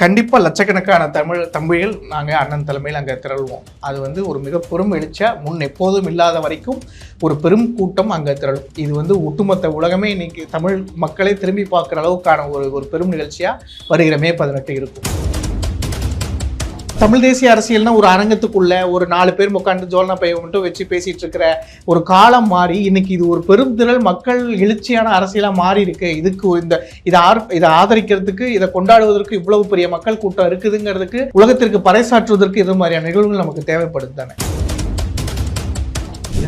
கண்டிப்பாக லட்சக்கணக்கான தமிழ் தம்பிகள் நாங்கள் அண்ணன் தலைமையில் அங்கே திரள்வோம். அது வந்து ஒரு மிக பெரும் எழுச்சியாக முன் எப்போதும் இல்லாத வரைக்கும் ஒரு பெரும் கூட்டம் அங்கே திரளும். இது வந்து ஒட்டுமொத்த உலகமே இன்னைக்கு தமிழ் மக்களை திரும்பி பார்க்குற அளவுக்கான ஒரு ஒரு பெரும் நிகழ்ச்சியாக வருகிற மே பதினெட்டு இருக்கும். தமிழ் தேசிய அரசியல்னா ஒரு அரங்கத்துக்குள்ள ஒரு நாலு பேர் உட்காந்து ஜோல்னா பைய மட்டும் வச்சு பேசிட்டு இருக்கிற ஒரு காலம் மாறி இன்னைக்கு இது ஒரு பெரும் திரள் மக்கள் எழுச்சியான அரசியலாக மாறி இருக்கு. இதுக்கு இந்த இதை ஆர் இதை ஆதரிக்கிறதுக்கு இதை கொண்டாடுவதற்கு இவ்வளவு பெரிய மக்கள் கூட்டம் இருக்குதுங்கிறதுக்கு உலகத்திற்கு பறைசாற்றுவதற்கு இது மாதிரியான நிகழ்வுகள் நமக்கு தேவைப்படுது தானே?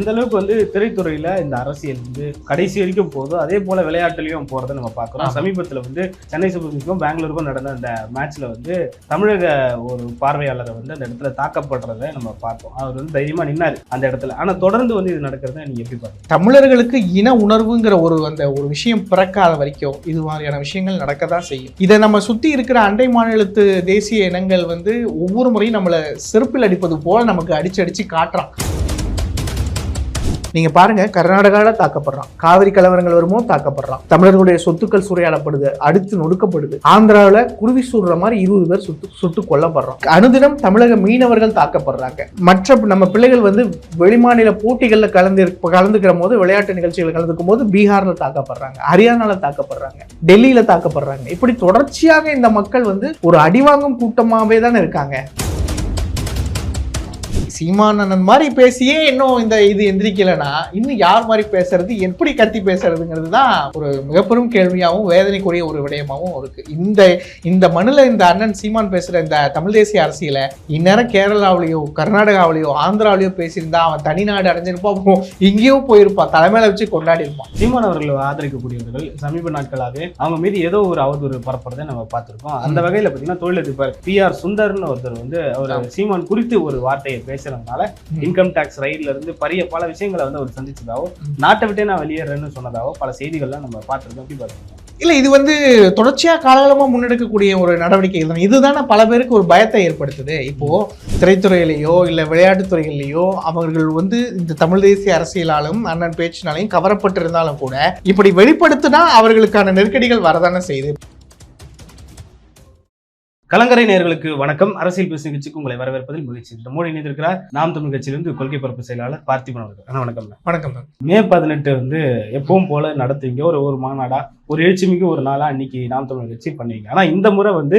எந்த அளவுக்கு வந்து திரைத்துறையில இந்த அரசியல் வந்து கடைசி வரைக்கும் போதோ அதே போல விளையாட்டுலயும் போறதை நம்ம பார்க்கிறோம். சமீபத்துல வந்து சென்னை சூப்பர் கிங்ஸ்க்கும் பெங்களூருக்கும் நடந்த அந்த மேட்ச்ல வந்து தமிழக ஒரு பார்வையாளரை வந்து அந்த இடத்துல தாக்கப்படுறதை நம்ம பார்த்தோம் அவர் வந்து தைரியமா நின்னாரு அந்த இடத்துல. ஆனா தொடர்ந்து வந்து இது நடக்கிறத நீங்க எப்படி பாருங்க தமிழர்களுக்கு இன உணர்வுங்கிற ஒரு அந்த ஒரு விஷயம் பிறக்காத வரைக்கும் இது மாதிரியான விஷயங்கள் நடக்க தான் செய்யும். இதை நம்ம சுத்தி இருக்கிற அண்டை மாநிலத்து தேசிய இனங்கள் வந்து ஒவ்வொரு முறையும் நம்மளை செருப்பில் அடிப்பது போல நமக்கு அடிச்சு அடிச்சு காட்டுறான். நீங்க பாருங்க கர்நாடகாவில் தாக்கப்படுறான். காவிரி கலவரங்கள் வருமோ தாக்கப்படுறான். தமிழர்களுடைய சொத்துக்கள் சூறையாடப்படுது அடுத்து நொடுக்கப்படுது. ஆந்திராவில் குருவி சூடுற மாதிரி இருபது பேர் சுட்டு சுட்டு கொல்லப்படுறான். அனுதினம் தமிழக மீனவர்கள் தாக்கப்படுறாங்க. மற்ற நம்ம பிள்ளைகள் வந்து வெளிமாநில போட்டிகளில் கலந்து கலந்துக்கிற போது விளையாட்டு நிகழ்ச்சிகள் கலந்துக்கும் போது பீகார்ல தாக்கப்படுறாங்க. ஹரியானால தாக்கப்படுறாங்க. டெல்லியில தாக்கப்படுறாங்க. இப்படி தொடர்ச்சியாக இந்த மக்கள் வந்து ஒரு அடிவாங்கும் கூட்டமாகவே தானே இருக்காங்க. சீமானந்தன் மாதிரி பேசியே இன்னும் இந்த இது எந்திரிக்கலைன்னா இன்னும் யார் மாதிரி பேசுறது எப்படி கத்தி பேசுறதுங்கிறது தான் ஒரு மிகப்பெரும் கேள்வியாகவும் வேதனைக்குரிய ஒரு விடயமாகவும் இருக்கு. இந்த இந்த மண்ணில் இந்த அண்ணன் சீமான் பேசுற இந்த தமிழ் தேசிய அரசியலை இந்நேரம் கேரளாவிலேயோ கர்நாடகாவிலேயோ ஆந்திராவிலேயோ பேசியிருந்தா அவன் தனிநாடு அடைஞ்சிருப்பான் அப்புறம் எங்கேயோ போயிருப்பான் தலைமையில வச்சு கொண்டாடி இருப்பான் சீமான் அவர்களை ஆதரிக்கக்கூடியவர்கள் சமீப நாட்களாகவே அவங்க மீது ஏதோ ஒரு அவதூறு பரப்புறதை நம்ம பார்த்திருக்கோம். அந்த வகையில பாத்தீங்கன்னா தொழிலதிபர் பி ஆர் சுந்தர்னு ஒருத்தர் வந்து அவர் சீமான் குறித்து ஒரு வார்த்தையை பேசுறதுனால ம். இன்கம் டாக்ஸ் ரயில்ல இருந்து பரிய பல விஷயங்களை வந்து அவர் சந்திச்சதாவோ நாட்டை விட்டே நான் வெளியேறேன்னு சொன்னதாவோ பல செய்திகள்லாம் நம்ம பார்த்திருக்கோம். எப்படி பாருங்க இல்லை இது வந்து தொடர்ச்சியா காலகாலமா முன்னெடுக்கக்கூடிய ஒரு நடவடிக்கை தான். இதுதானே பல பேருக்கு ஒரு பயத்தை ஏற்படுத்துது. இப்போ திரைத்துறையிலேயோ இல்லை விளையாட்டுத் துறைகள்லையோ அவர்கள் வந்து இந்த தமிழ் தேசிய அரசியலாலும் அண்ணன் பேச்சினாலையும் கவரப்பட்டிருந்தாலும் கூட இப்படி வெளிப்படுத்தினா அவர்களுக்கான நெருக்கடிகள் வரதானே செய்யுது. கலங்கரை நேயர்களுக்கு வணக்கம். அரசியல் பேசும் நிகழ்ச்சிக்கு உங்களை வரவேற்பதில் மகிழ்ச்சி. மூணு இணைந்திருக்கிறார். நாம் தமிழ் கட்சியிலிருந்து கொள்கை பரப்பு செயலாளர் பார்த்திபன் அவர்கள். அண்ணா, வணக்கம். வணக்கம் மே பதினெட்டு வந்து எப்பவும் போல நடத்துவீங்க ஒரு ஒரு மாநாடா ஒரு எழுச்சிமிகு ஒரு நாளா அன்னைக்கு நாம் தமிழ் கட்சி பண்ணுவீங்க ஆனா இந்த முறை வந்து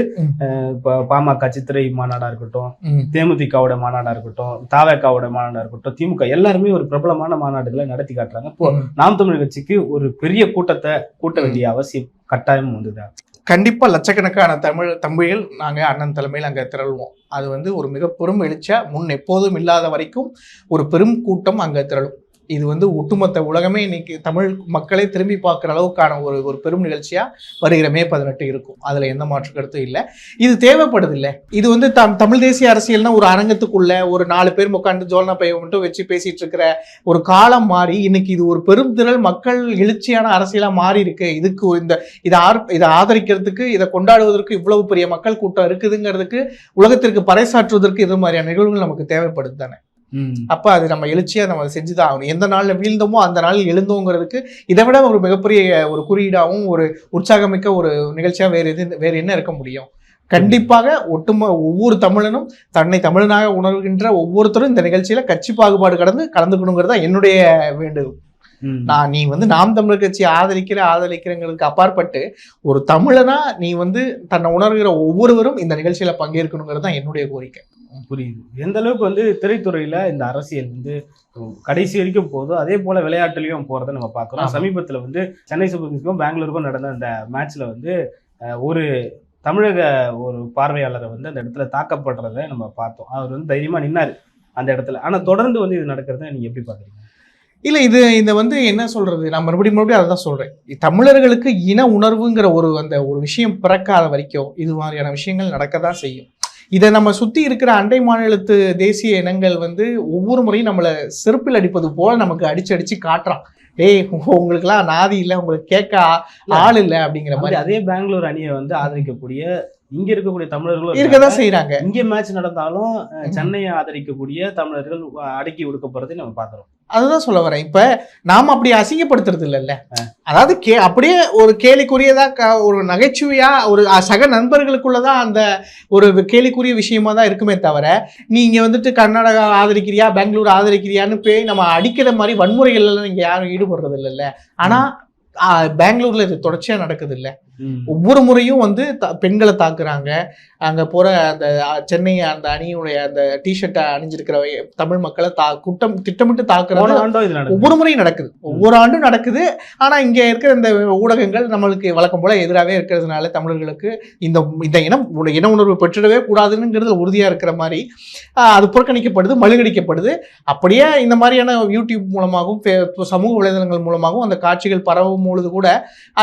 பாமக சித்திரை மாநாடா இருக்கட்டும். தேமுதிகவோட மாநாடா இருக்கட்டும் தாவேக்காவோட மாநாடா இருக்கட்டும் திமுக எல்லாருமே ஒரு பிரபலமான மாநாடுகளை நடத்தி காட்டுறாங்க. இப்போ. நாம் தமிழ் கட்சிக்கு ஒரு பெரிய கூட்டத்தை கூட்ட வேண்டிய அவசியம் கட்டாயம் வந்தது? கண்டிப்பாக லட்சக்கணக்கான தமிழ் தம்பிகள் நாங்கள் அண்ணன் தலைமையில் அங்கே திரள்வோம். அது வந்து ஒரு மிக பெரும் எழுச்சியாக முன் எப்போதும் இல்லாத வரைக்கும் ஒரு பெரும் கூட்டம் அங்கே திரளும். இது வந்து ஒட்டுமொத்த உலகமே இன்னைக்கு தமிழ் மக்களை திரும்பி பார்க்குற அளவுக்கான ஒரு ஒரு பெரும் நிகழ்ச்சியாக வருகிற மே பதினெட்டு இருக்கும். அதில் எந்த மாற்று கருத்தும் இல்லை. இது தேவைப்படுது இல்லை. இது வந்து தம் தமிழ் தேசிய அரசியல்னா ஒரு அரங்கத்துக்குள்ள ஒரு நாலு பேர் உட்காந்து ஜோல்னா பைய மட்டும் வச்சு பேசிட்டு இருக்கிற ஒரு காலம் மாறி இன்னைக்கு இது ஒரு பெரும் திரள் மக்கள் எழுச்சியான அரசியலாக மாறி இருக்கு. இதுக்கு இந்த இதை ஆர் இதை ஆதரிக்கிறதுக்கு இதை கொண்டாடுவதற்கு இவ்வளவு பெரிய மக்கள் கூட்டம் இருக்குதுங்கிறதுக்கு உலகத்திற்கு பறைசாற்றுவதற்கு இது மாதிரியான நிகழ்வுகள் நமக்கு தேவைப்படுது தானே? அப்ப அது நம்ம எழுச்சியா நம்ம செஞ்சுதான் ஆகணும். எந்த நாள்ல வீழ்ந்தோமோ அந்த நாளில் எழுந்தோங்கிறதுக்கு இதை விட ஒரு மிகப்பெரிய ஒரு குறியீடாகவும் ஒரு உற்சாகமிக்க ஒரு நிகழ்ச்சியா வேற எது வேற என்ன இருக்க முடியும்? கண்டிப்பாக ஒட்டுமொ ஒவ்வொரு தமிழனும் தன்னை தமிழனாக உணர்கின்ற ஒவ்வொருத்தரும் இந்த நிகழ்ச்சியில கட்சி பாகுபாடு கடந்து கலந்துக்கணுங்கிறது தான் என்னுடைய வேண்டுகோள். நான் நீ வந்து நாம் தமிழர் கட்சி ஆதரிக்கிற ஆதரிக்கிறங்களுக்கு அப்பாற்பட்டு ஒரு தமிழனா நீ வந்து தன்னை உணர்கிற ஒவ்வொருவரும் இந்த நிகழ்ச்சியில பங்கேற்கணுங்கிறது தான் என்னுடைய கோரிக்கை. புரியுது. எந்த அளவுக்கு வந்து திரைத்துறையில இந்த அரசியல் வந்து கடைசி வரைக்கும் போதோ அதே போல விளையாட்டுலயும் போறதை நம்ம பார்க்கிறோம். சமீபத்துல வந்து சென்னை சூப்பர் கிங்ஸ்க்கும் பெங்களூருக்கும் நடந்த அந்த மேட்ச்ல வந்து ஒரு தமிழக ஒரு பார்வையாளரை வந்து அந்த இடத்துல தாக்கப்படுறதை நம்ம பார்த்தோம். அவர் வந்து தைரியமா நின்னாரு அந்த இடத்துல. ஆனா தொடர்ந்து வந்து இது நடக்கிறத நீங்க எப்படி பாக்குறீங்க இல்ல இது இந்த வந்து என்ன சொல்றது? நான் மறுபடியும் மறுபடியும் அதை தான் சொல்றேன். தமிழர்களுக்கு இன உணர்வுங்கிற ஒரு அந்த ஒரு விஷயம் பிறக்காத வரைக்கும் இது மாதிரியான விஷயங்கள் நடக்க தான் செய்யும். இதை நம்ம சுத்தி இருக்கிற அண்டை மாநிலத்து தேசிய இனங்கள் வந்து ஒவ்வொரு முறையும் நம்மளை செருப்பில் அடிப்பது போல நமக்கு அடிச்சு அடிச்சு காட்டுறான். டேய் உங்களுக்குலாம் நாதி இல்லை உங்களுக்கு கேட்க ஆள் இல்லை அப்படிங்கிற மாதிரி. அதே பெங்களூர் அணியை வந்து ஆதரிக்கக்கூடிய இங்க இருக்கக்கூடிய தமிழர்களும் இருக்கதான். செய்யறாங்க இங்க மேட்ச் நடந்தாலும். சென்னையை ஆதரிக்கக்கூடிய தமிழர்கள் அடக்கி ஒடுக்கப்படுறதை நம்ம பாக்குறோம் அதுதான் சொல்ல வரேன். இப்ப நாம அப்படி அசிங்கப்படுத்துறது இல்லைல்ல. அதாவது கே அப்படியே ஒரு கேலிக்குரியதா ஒரு நகைச்சுவையா ஒரு சக நண்பர்களுக்குள்ளதான் அந்த ஒரு கேலிக்குரிய விஷயமா தான் இருக்குமே தவிர நீங்க வந்துட்டு கர்நாடகா ஆதரிக்கிறியா பெங்களூர் ஆதரிக்கிறியான்னு போய் நம்ம அடிக்கிற மாதிரி வன்முறைகள்ல நீங்க யாரும் ஈடுபடுறது இல்லைல்ல. ஆனா பெங்களூர்ல இது தொடர்ச்சியா நடக்குது இல்ல. ஒவ்வொரு முறையும் வந்து பெண்களை தாக்குறாங்க. அங்க போற அந்த சென்னை அந்த அணியுடைய அந்த டிஷர்ட்டை அணிஞ்சிருக்கிற தமிழ் மக்களை தா குட்டம் திட்டமிட்டு நடக்குது ஒவ்வொரு முறையும் நடக்குது. ஒவ்வொரு ஆண்டும் நடக்குது. ஆனா இங்க இருக்கிற இந்த ஊடகங்கள் நம்மளுக்கு வழக்கம் போல எதிராகவே இருக்கிறதுனால தமிழர்களுக்கு இந்த இந்த இனம் இன உணர்வு பெற்றிடவே கூடாதுங்கிறது உறுதியா இருக்கிற மாதிரி அது புறக்கணிக்கப்படுது மழுங்கடிக்கப்படுது. அப்படியே இந்த மாதிரியான யூடியூப் மூலமாகவும் சமூக வலைதளங்கள் மூலமாகவும் அந்த காட்சிகள் பரவும் பொழுது கூட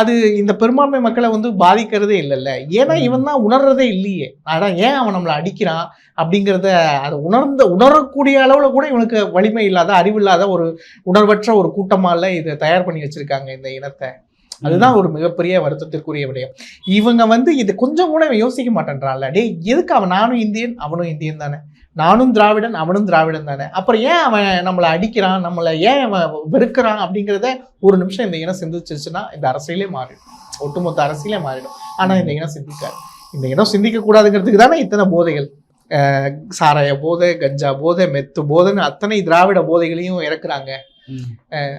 அது இந்த பெரும்பான்மை மக்களை வந்து பாதிக்கிறதே இல்லைல்ல. ஏன்னா. இவன் தான் உணர்றதே இல்லையே. ஆனா ஏன் அவன் நம்மளை அடிக்கிறான் அப்படிங்கிறத அதை உணர்ந்த உணரக்கூடிய அளவுல கூட இவனுக்கு வலிமை இல்லாத அறிவில்லாத ஒரு உணர்வற்ற ஒரு கூட்டமால இதை தயார் பண்ணி வச்சிருக்காங்க இந்த இனத்தை. அதுதான் ஒரு மிகப்பெரிய வருத்தத்திற்குரிய விடயம். இவங்க வந்து இது கொஞ்சம் கூட இவன் யோசிக்க மாட்டேன்றான்ல. டேய் எதுக்கு அவன் நானும் இந்தியன்? அவனும் இந்தியன் தானே. நானும் திராவிடன் அவனும் திராவிடன் தானே. அப்புறம் ஏன் அவன் நம்மளை அடிக்கிறான்? நம்மளை ஏன் அவன் வெறுக்கிறான் அப்படிங்கிறத ஒரு நிமிஷம் இந்த இனம் சிந்திச்சிருச்சுன்னா இந்த அரசியலே மாறிடும். ஒட்டுமொத்த அரசியலே மாறிடும். ஆனா இந்த இனம் சிந்திக்காது. இந்த இனம் சிந்திக்க கூடாதுங்கிறதுக்கு தானே இத்தனை போதைகள். சாராய போதை கஞ்சா போதை மெத்து போதைன்னு அத்தனை திராவிட போதைகளையும் இறக்குறாங்க.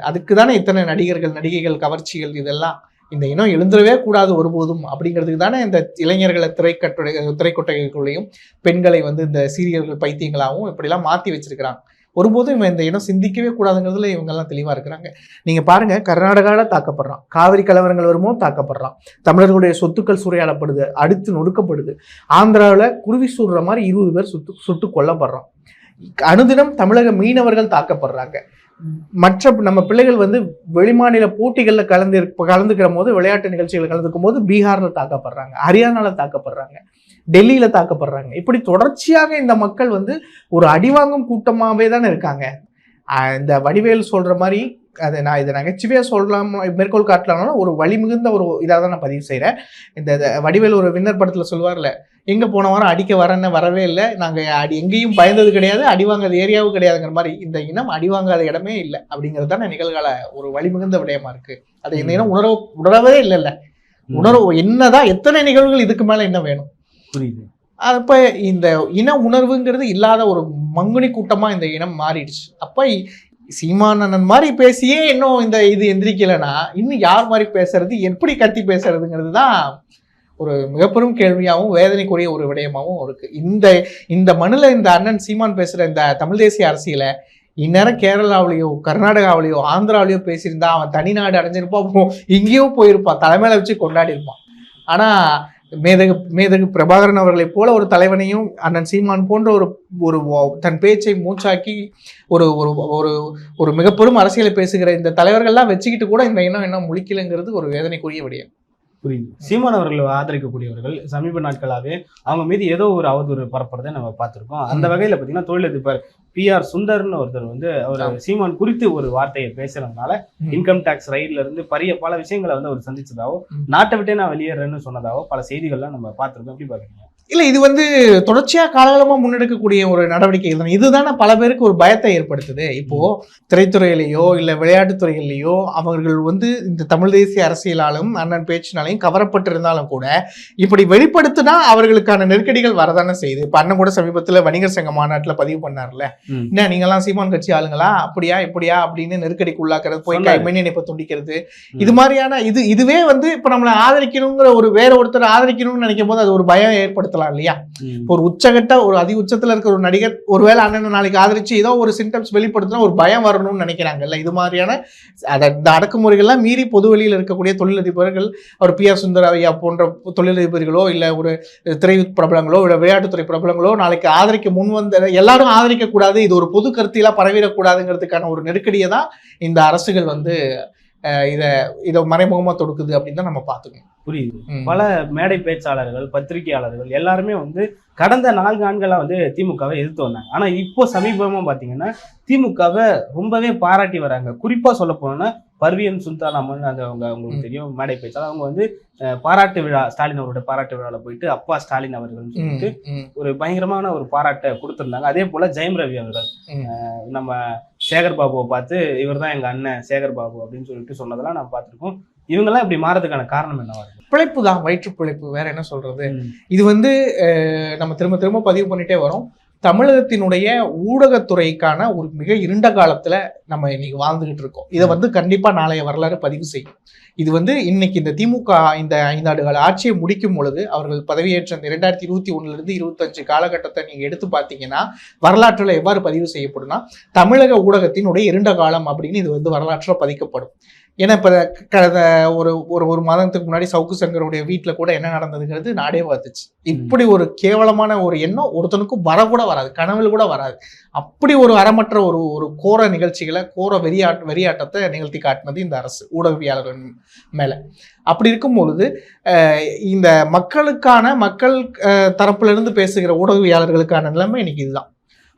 அதுக்கு தானே இத்தனை நடிகர்கள் நடிகைகள் கவர்ச்சிகள் இதெல்லாம். இந்த இனம் எழுந்துடவே கூடாது ஒருபோதும். அப்படிங்கிறதுக்கு தானே இந்த இளைஞர்களை திரைக்கட்டுரை திரைக்கொட்டைகளுக்குள்ளேயும் பெண்களை வந்து இந்த சீரியல்கள் பைத்தியங்களாகவும் இப்படிலாம் மாற்றி வச்சிருக்கிறாங்க. ஒருபோதும் இவன் இந்த இனம் சிந்திக்கவே கூடாதுங்கிறதுல இவங்கெல்லாம் தெளிவாக இருக்கிறாங்க. நீங்கள் பாருங்கள் கர்நாடகாவில் தாக்கப்படுறான். காவிரி கலவரங்கள் வருமோ தாக்கப்படுறான். தமிழர்களுடைய சொத்துக்கள் சூறையாடப்படுது அடுத்து நொடுக்கப்படுது ஆந்திராவில் குருவி சூடுற மாதிரி இருபது பேர் சுட்டு சுட்டு கொல்லப்படுறான். அனுதினம் தமிழக மீனவர்கள் தாக்கப்படுறாங்க. மற்ற நம்ம பிள்ளைகள் வந்து வெளிமாநில போட்டிகளில் கலந்து கலந்துக்கிற போது விளையாட்டு நிகழ்ச்சிகள் கலந்துக்கும் போது பீகாரில் தாக்கப்படுறாங்க. ஹரியானாவில் தாக்கப்படுறாங்க. டெல்லியில் தாக்கப்படுறாங்க. இப்படி தொடர்ச்சியாக இந்த மக்கள் வந்து ஒரு அடிவாங்கும் கூட்டமாகவே தானே இருக்காங்க. இந்த வடிவேல் சொல்கிற மாதிரி அதை நான் இதை நகைச்சுவையாக சொல்லலாம் மேற்கோள் காட்டலாம்னாலும் ஒரு வழி மிகுந்த ஒரு இதாக தான் நான் பதிவு செய்கிறேன் இந்த வடிவேல் ஒரு வின்னர் படத்தில் சொல்லுவார்ல எங்கே போன வாரம் அடிக்க வரேன்னு வரவே இல்லை. நாங்கள் அடி எங்கேயும் பயந்தது கிடையாது அடி வாங்காத ஏரியாவும் கிடையாதுங்கிற மாதிரி இந்த இனம் அடி வாங்காத இடமே இல்லை. அப்படிங்கிறது தான் நிகழ்கால ஒரு வழிமிகுந்த விடயமா இருக்கு. அது இந்த இனம் உணர உணரவே இல்லைல்ல. உணர்வு என்னதான் எத்தனை நிகழ்வுகள் இதுக்கு மேலே என்ன வேணும்? புரியுது. அப்போ இந்த இன உணர்வுங்கிறது இல்லாத ஒரு மங்குனி கூட்டமாக இந்த இனம் மாறிடுச்சு. அப்போ சீமானந்தன் மாதிரி பேசியே இன்னும் இந்த இது எந்திரிக்கலைன்னா இன்னும் யார் மாதிரி பேசுறது எப்படி கத்தி பேசுறதுங்கிறது தான் ஒரு மிகப்பெரும் கேள்வியாகவும் வேதனைக்குரிய ஒரு விடயமாகவும் இருக்கு. இந்த இந்த மண்ணில் இந்த அண்ணன் சீமான் பேசுகிற இந்த தமிழ் தேசிய அரசியலை இந்நேரம் கேரளாவிலேயோ கர்நாடகாவிலேயோ ஆந்திராவிலேயோ பேசியிருந்தா அவன் தனிநாடு அடைஞ்சிருப்பான் இங்கேயும் போயிருப்பான் தலைமையில வச்சு கொண்டாடி இருப்பான் ஆனால் மேதகு மேதகு பிரபாகரன் அவர்களைப் போல ஒரு தலைவனையும் அண்ணன் சீமான் போன்ற ஒரு ஒரு தன் பேச்சை மூச்சாக்கி ஒரு ஒரு ஒரு ஒரு மிகப்பெரும் அரசியலை பேசுகிற இந்த தலைவர்கள்லாம் வச்சுக்கிட்டு கூட இந்த இன்னும் என்ன முழிக்கலைங்கிறது ஒரு வேதனைக்குரிய விடயம். புரியுது சீமான் அவர்களை ஆதரிக்கக்கூடியவர்கள் சமீப நாட்களாவே அவங்க மீது ஏதோ ஒரு அவதூறு பரப்புறதை நம்ம பார்த்திருக்கோம் அந்த. வகையில பாத்தீங்கன்னா தொழிலதிபர் பி ஆர் சுந்தர்னு ஒருத்தர் வந்து அவர். சீமான் குறித்து ஒரு வார்த்தையை பேசுறதுனால. இன்கம் டாக்ஸ் ரைட்ல இருந்து பரிய பல விஷயங்களை வந்து அவர் சந்திச்சதாவோ. நாட்டை விட்டே நான் வெளியேறேன்னு சொன்னதாவோ பல செய்திகள்லாம் நம்ம பார்த்திருக்கோம் எப்படி பாக்குறீங்க இல்ல இது வந்து தொடர்ச்சியா காலகாலமா முன்னெடுக்கக்கூடிய ஒரு நடவடிக்கை தான். இதுதானே பல பேருக்கு ஒரு பயத்தை ஏற்படுத்துது. இப்போ திரைத்துறையிலேயோ இல்ல விளையாட்டுத் துறையிலேயோ அவர்கள் வந்து இந்த தமிழ் தேசிய அரசியலாலும் அண்ணன் பேச்சினாலையும் கவரப்பட்டிருந்தாலும் கூட இப்படி வெளிப்படுத்தினா அவர்களுக்கான நெருக்கடிகள் வரதானே செய்யுது. இப்ப அண்ணன் கூட சமீபத்துல வணிகர் சங்க மாநாட்டுல பதிவு பண்ணார்ல. என்ன நீங்கெல்லாம் சீமான் கட்சி ஆளுங்களா? அப்படியா இப்படியா அப்படின்னு நெருக்கடிக்கு உள்ளாக்குறது போய். மின் இணைப்பை துண்டிக்கிறது. இது மாதிரியான இது இதுவே வந்து இப்ப நம்மளை ஆதரிக்கணுங்கிற ஒரு வேற ஒருத்தர் ஆதரிக்கணும்னு நினைக்கும் போது அது ஒரு பயம் ஏற்படுத்தலாம். இல்லையா? ம். இப்போ ஒரு உச்சகட்ட ஒரு அதி உச்சத்துல இருக்கிற ஒரு நடிகர் ஒருவேளை அண்ணன் நாளைக்கு ஆதரிச்சு ஏதோ ஒரு சிம்டம்ஸ் வெளிப்படுத்தினா ஒரு பயம் வரணும்னு நினைக்கிறாங்கல்ல இது மாதிரியான அதை இந்த அடக்குமுறைகள்லாம் மீறி பொது வெளியில் இருக்கக்கூடிய தொழிலதிபர்கள் ஒரு பி ஆர் சுந்தர ஐயா போன்ற தொழிலதிபர்களோ இல்ல ஒரு திரை பிரபலங்களோ இல்ல விளையாட்டுத்துறை பிரபலங்களோ நாளைக்கு ஆதரிக்க முன் வந்த எல்லாரும் ஆதரிக்க கூடாது இது ஒரு பொது கருத்திலா பரவிடக்கூடாதுங்கிறதுக்கான ஒரு நெருக்கடியை தான் இந்த அரசுகள் வந்து இத இதை மறைமுகமா தொடுக்குது அப்படின்னு தான் நம்ம பார்த்துக்கணும். புரியுது. பல மேடை பேச்சாளர்கள் பத்திரிகையாளர்கள் எல்லாருமே வந்து கடந்த நான்கு ஆண்களா வந்து திமுகவை எதிர்த்து வந்தாங்க. ஆனா இப்போ சமீபமா பாத்தீங்கன்னா திமுகவை ரொம்பவே பாராட்டி வராங்க. குறிப்பா சொல்ல போனோம்னா பர்வியன் சுல்தான் அம்மன் அந்த அவங்க உங்களுக்கு ம். தெரியும் மேடை பேச்சாளர். அவங்க வந்து பாராட்டு விழா ஸ்டாலின் அவருடைய பாராட்டு விழாவில் போயிட்டு அப்பா ஸ்டாலின் அவர்கள்னு ம், சொல்லிட்டு ஒரு பயங்கரமான ஒரு பாராட்டை கொடுத்திருந்தாங்க. அதே போல ஜெயம் ரவி அவர்கள் நம்ம சேகர் பாபுவை பார்த்து இவர் தான் எங்க அண்ணன் சேகர் பாபு அப்படின்னு சொல்லிட்டு சொன்னதெல்லாம் நான் பார்த்திருக்கோம். இவங்கெல்லாம் இப்படி மாறதுக்கான காரணம் என்னவா இருக்கு? பிழைப்பு தான் வயிற்று பிழைப்பு. வேற என்ன சொல்றது. இது வந்து நம்ம திரும்ப திரும்ப பதிவு பண்ணிட்டே வரோம். தமிழகத்தினுடைய ஊடகத்துறைக்கான ஒரு மிக இருண்ட காலத்துல நம்ம இன்னைக்கு வாழ்ந்துகிட்டு இருக்கோம். இதை வந்து கண்டிப்பா நாளைய வரலாறு பதிவு செய்யும். இது வந்து இன்னைக்கு இந்த திமுக இந்த ஐந்தாண்டு கால ஆட்சியை முடிக்கும் பொழுது அவர்கள் பதவியேற்ற இந்த இரண்டாயிரத்தி இருபத்தி ஒண்ணுல இருந்து இருபத்தஞ்சு காலகட்டத்தை நீங்க எடுத்து பார்த்தீங்கன்னா வரலாற்றுல எவ்வாறு பதிவு செய்யப்படும்னா தமிழக ஊடகத்தினுடைய இருண்ட காலம் அப்படின்னு இது வந்து வரலாற்றுல பதிக்கப்படும். ஏன்னா இப்போ கடந்த ஒரு ஒரு ஒரு மாதத்துக்கு முன்னாடி சவுக்கு சங்கருடைய வீட்டில் கூட என்ன நடந்ததுங்கிறது நாடே பார்த்துச்சு. இப்படி ஒரு கேவலமான ஒரு எண்ணம் ஒருத்தனுக்கும் வரக்கூட வராது கனவில் கூட வராது. அப்படி ஒரு அறமற்ற ஒரு ஒரு கோர நிகழ்ச்சிகளை கோர வெறியாட் வெறியாட்டத்தை நிகழ்த்தி காட்டினது இந்த அரசு ஊடகவியாளர்கள் மேலே. அப்படி இருக்கும் பொழுது இந்த மக்களுக்கான மக்கள் அஹ், பேசுகிற ஊடகவியாளர்களுக்கான நிலைமை இன்னைக்கு இதுதான்.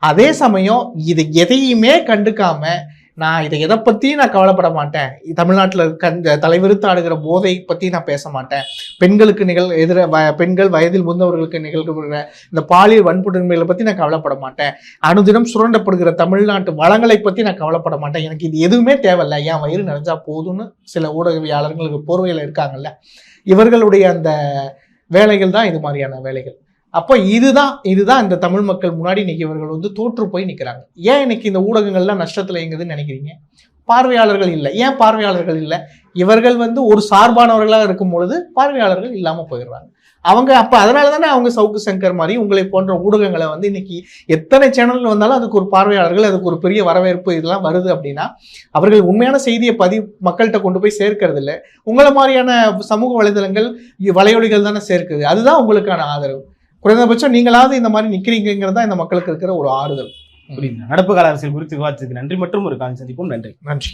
அதே சமயம் இது எதையுமே கண்டுக்காமல் நான் இதை எதை பற்றியும் நான் கவலைப்பட மாட்டேன். தமிழ்நாட்டில் இருக்க தலைவிரித்து ஆடுகிற போதை பற்றி நான் பேச மாட்டேன். பெண்களுக்கு நிகழ் எதிர வ- பெண்கள் வயதில் முந்தவர்களுக்கு நிகழ்கிற இந்த பாலியல் வன்புணர்மைகளை பற்றி நான் கவலைப்பட மாட்டேன். அனுதினம் சுரண்டப்படுகிற தமிழ்நாட்டு வளங்களை பற்றி நான் கவலைப்பட மாட்டேன். எனக்கு இது எதுவுமே தேவையில்லை. என் வயிறு நிறைஞ்சா போதும்னு சில ஊடகவியாளர்களுக்கு போர்வையில் இருக்காங்கல்ல. இவர்களுடைய அந்த வேலைகள் தான் இது மாதிரியான வேலைகள். அப்போ இதுதான் இதுதான் இந்த தமிழ் மக்கள் முன்னாடி இன்னைக்கு இவர்கள் வந்து தோற்று போய் நிற்கிறாங்க ஏன் இன்னைக்கு இந்த ஊடகங்கள்லாம் நஷ்டத்தில் இயங்குதுன்னு நினைக்கிறீங்க? பார்வையாளர்கள் இல்லை. ஏன் பார்வையாளர்கள் இல்லை? இவர்கள் வந்து ஒரு சார்பானவர்களாக இருக்கும் பொழுது பார்வையாளர்கள் இல்லாமல் போயிடுறாங்க. அவங்க அப்போ அதனால தானே அவங்க சவுக்கு சங்கர் மாதிரி உங்களை போன்ற ஊடகங்களை வந்து இன்னைக்கு எத்தனை சேனல் வந்தாலும் அதுக்கு ஒரு பார்வையாளர்கள் அதுக்கு ஒரு பெரிய வரவேற்பு இதெல்லாம் வருது அப்படின்னா அவர்கள் உண்மையான செய்தியை பதி மக்கள்கிட்ட கொண்டு போய் சேர்க்கறது இல்லை. உங்களை மாதிரியான சமூக வலைதளங்கள் வலையொலிகள் தானே சேர்க்குது. அதுதான் உங்களுக்கான ஆதரவு. குறைந்தபட்சம் நீங்களாவது இந்த மாதிரி நிக்கிறீங்கிறது தான் இந்த மக்களுக்கு இருக்கிற ஒரு ஆறுதல். புரியுது. நடப்பு கால அரசியல் குறித்து விவாதிச்சதுக்கு நன்றி மற்றும் ஒரு கால் சந்திப்போம். நன்றி. நன்றி.